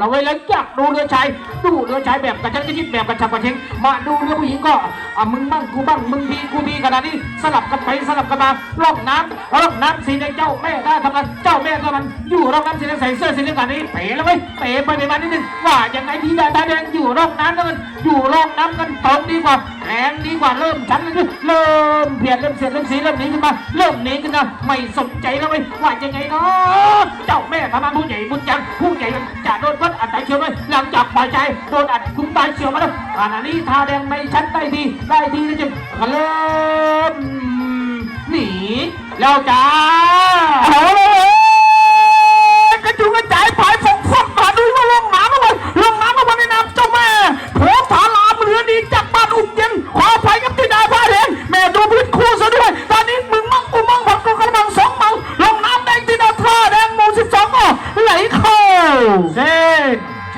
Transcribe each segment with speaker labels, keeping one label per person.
Speaker 1: เรา ไว้แล้วอยากดูเรือชายดูเรือชายแบบกระชั้นกระชิดแบบกระชับกระเชงมาดูเรือผู้หญิงก็อะมึงบ้างกูบ้างมึงทีกูทีขนาดนี้สลับกันไปสลับกันมาร่องน้ำร่องน้ำสีแดงเจ้าแม่ได้ทำงานเจ้าแม่ก็มันอยู่ร่องน้ำสีแดงใส่เสื้อสีเหลืองกันนี้เป๋แล้วเว้ยเป๋ไปไปมานิดนึงว่าอยังไงทีดาตาแดงอยู่ร่องน้ำกันอยู่ร่องน้ำกันตรงดีกว่าแรงดีกว่าเริ่มชันเลยเริ่มเปลี่ยนเริ่มเสียดเริ่มสีเริ่มหนีขึ้นมาเริ่มหนีขึ้นมาไม่สนใจแล้วเว้ยว่ายังไงเนาะเจ้าแม่ทำมาผู้ใหญ่บุญจังผู้ใหญ่จะโดนวัดอัดใจเชียวเลยหลังจากบายใจโดนอัดคุ้มตายเชียวมาแล้วขณะนี้ทาแดงในชั้นได้ทีได้ทีนะจึงเริ่มหนีแล้วจ้า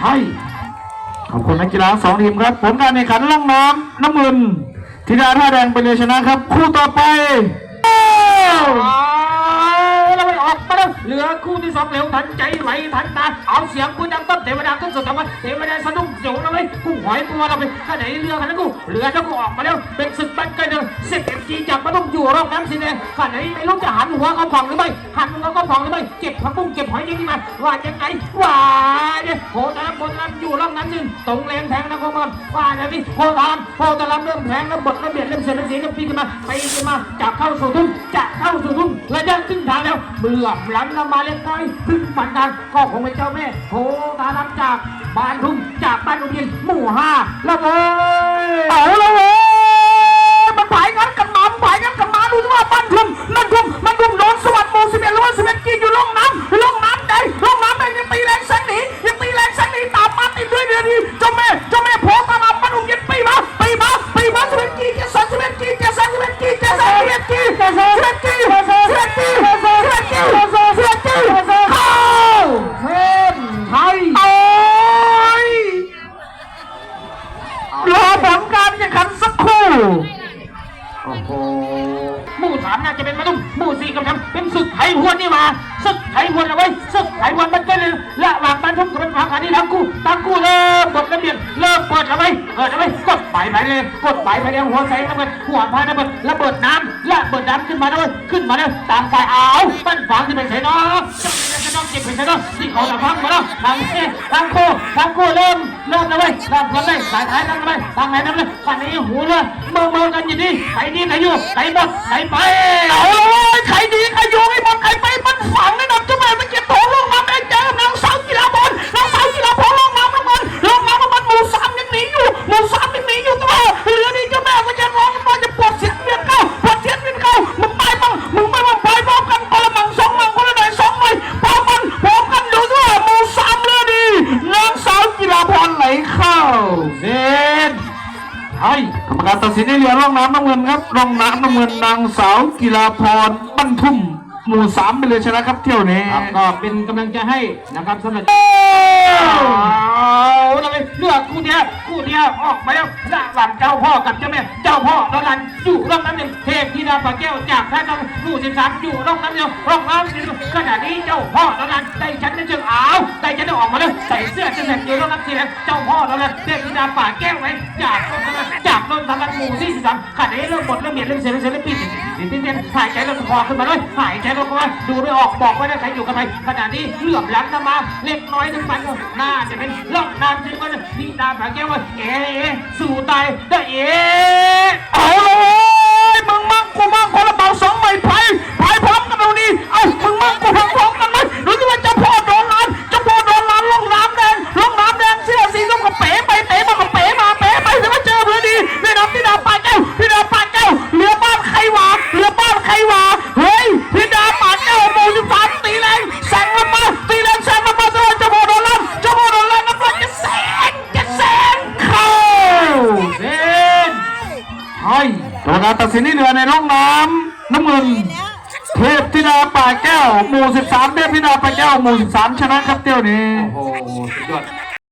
Speaker 2: ใช่ขอบคุณนักกีฬาสองทีมครับ ผลการแข่งขันล่องน้ำน้ำเงินธิดาท่าแดงเป็นเลยชนะครับ คู่ต่อไป
Speaker 1: เอาแล้วไปออกมาแล้วเหลือคู่ที่สองเร็วทันใจ ไหวทันตาเอาเสียงปืนดังต้นเทวดาขึ้นสุดทำไมเทวดาสะดุ้งเสียวแล้วไปกู้หอยตัวเราไปขณะนี้เรือคันนั้นกูเรือทั้งกูออกมาแล้วเป็นศึกบันเกินเดิมสร็จเอ็มจีจากมาต้องอยู่รอบน้ำสีแดงขณะนี้ไม่รู้จะหันหัวเขาผ่องหรือไม่หันหัวเขาผ่องหรือไม่เก็บผักบุ้งเก็บหอยยังไงมาว่ายังไงว่าเนี่ยโหตะลำบนลำอยู่รอบน้ำยืนตรงแรงแทงนะคุณผู้ชมว่าอย่างนี้โหตะลำโหตะลำเริ่มแทงแล้วบดระเบียดเริ่มเสียเริ่มเสียเริ่มปีนขึ้นมาไปขึ้นมาจะเข้าสู่ทุ่งจะเข้าสู่ทุ่งและจะขึ้นทางแล้วเบื่อหลังเรามาเล็กน้อยถึงฝันทางก็คงเป็นเจ้าแม่โหตะลำจากบ้านทุ่งจากบ้านอุเยนหมู่ห้าแล้วเว้
Speaker 2: มู่สามน่าจะ
Speaker 1: เป็นมาตุ้มหมู่สี่กำลังเป็นศึกไทยหวนนี่มาศึกไทยหวนเอาไว้ศึกไทยหวนมันก็เลยละหว่างบ้านทุ่งกับบ้านผาขานี่ทั้งคู่ทั้งคู่เริ่มกดระเบียบเริ่มเปิดเอาไว้เปิดเอาไว้กดไปไปเลยกดไปไปเลยหัวใสน้ำเงินหัวพายน้ำเงินระเบิดน้ำระเบิดน้ำขึ้นมาด้วยขึ้นมาแล้วตามไปเอาปั้นฝังที่เป็นไสนาะ เก็บเป็นไสน้องที่เขาจะพังมาแล้วทางเอ๊ทางคู่ทางคู่เริ่มเริ่มแล้วเว้ยเริ่มกันเลยสายท้ายทางเลยทางไหนน้ำเลยฝั่งนี้หูเลยเมื่อเมื่อกันอยู่ดีใครดีใครอยู่ใครหมดใครไป
Speaker 2: เอาละเว้ยใครดีใครอยู่ไอ้บอลใครไปมันฝังแนะนำเจ้า บอลไหลเข้า
Speaker 1: เส้นไทย
Speaker 2: กรรมการตัดสินในเรือร่องน้ำน้ำเงินครับร่องน้ำน้ำเงินนางสาวกีฬาพรบรรทุ่มหมู่สามไปเลยชนะครับเที่ยวนี้
Speaker 1: ครับก็เป็นกำลังใจให้นะครับสำหรับเอาละไปเลือกคู่เดียวคู่เดียวออกมาแล้วระหว่างเจ้าพ่อกับเจ้าแม่เจ้าพ่อตอนนั้นอยู่ร่องน้ำหนึ่งเทพธิดาปากแก้วจากท่าน้ำหมู่สิบสามอยู่ร่องน้ำเดียวร่องน้ำเดียวขณะนี้เจ้าพ่อตอนนั้นได้ฉันได้ รับเสียงเจ้าพ่อตอนนั้นเทพธิดาปาแก้วไว้จากต้นทางจากต้นทางหมู่ที่สิบสามขณะนี้เริ่มหมดเริ่มเบียดเริ่มเสียเริ่มเสียเริ่มปิดปิดปิดปิดหายใจเริ่มคอขึ้นมาเลยหายใจลงมาดูไม่ออกบอกว่าได้ใครอยู่กับใครขณะนี้เหลื่อมหลังมาเล็กน้อยถึงปันน่าจะเป็นล่องน้ำที่มันนี่ดาปาแก้วว่าเอ๋สู่ตายได้เอ๋
Speaker 2: การตัดสินที่เหลือในร่องน้ำน้ำเงิน เทพธิดาป่าแก้ว หมู่ 13 เทพธิดาป่าแก้ว หมู่ 13 ชนะครับเที่ยวนี้
Speaker 1: โอ้โห สุดยอด